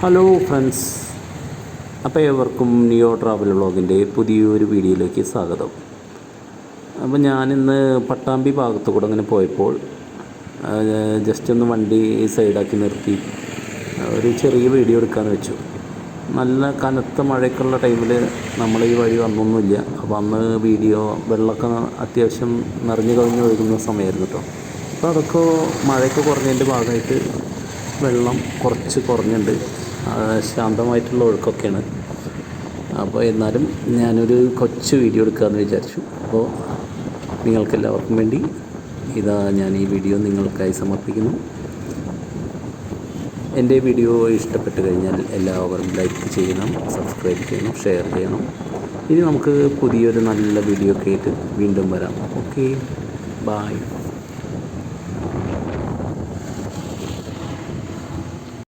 Hello friends അപ്പോൾ ഏവർക്കും നിയോ travel വ്ളോഗിന്റെ പുതിയൊരു വീഡിയോയിലേക്ക് സ്വാഗതം. അപ്പോൾ ഞാനിന്ന് പട്ടാമ്പി ഭാഗത്തു കൂടെ അങ്ങനെ പോയപ്പോൾ ജസ്റ്റ് ഒന്ന് വണ്ടി സൈഡാക്കി നിർത്തി ഒരു ചെറിയ വീഡിയോ എടുക്കാമെന്ന് വെച്ചു. നല്ല കനത്ത മഴയൊക്കെയുള്ള ടൈമിൽ നമ്മൾ ഈ വഴി വന്നൊന്നുമില്ല. അപ്പോൾ അന്ന് വീഡിയോ വെള്ളമൊക്കെ അത്യാവശ്യം നിറഞ്ഞു കവിഞ്ഞ് ഒഴുകുന്ന സമയമായിരുന്നു കേട്ടോ അപ്പോൾ അതൊക്കെ മഴയൊക്കെ കുറഞ്ഞതിന്റെ ഭാഗമായിട്ട് വെള്ളം കുറച്ച് കുറഞ്ഞിട്ടുണ്ട് ശാന്തമായിട്ടുള്ള ഒഴുക്കൊക്കെയാണ്. അപ്പോൾ എന്നാലും ഞാനൊരു കൊച്ചു വീഡിയോ എടുക്കാമെന്ന് വിചാരിച്ചു. അപ്പോൾ നിങ്ങൾക്കെല്ലാവർക്കും വേണ്ടി ഇതാ ഞാൻ ഈ വീഡിയോ നിങ്ങൾക്കായി സമർപ്പിക്കുന്നു. എന്റെ വീഡിയോ ഇഷ്ടപ്പെട്ട് കഴിഞ്ഞാൽ എല്ലാവരും ലൈക്ക് ചെയ്യണം സബ്സ്ക്രൈബ് ചെയ്യണം ഷെയർ ചെയ്യണം. ഇനി നമുക്ക് പുതിയൊരു നല്ല വീഡിയോ കേട്ട് വീണ്ടും വരാം. Okay bye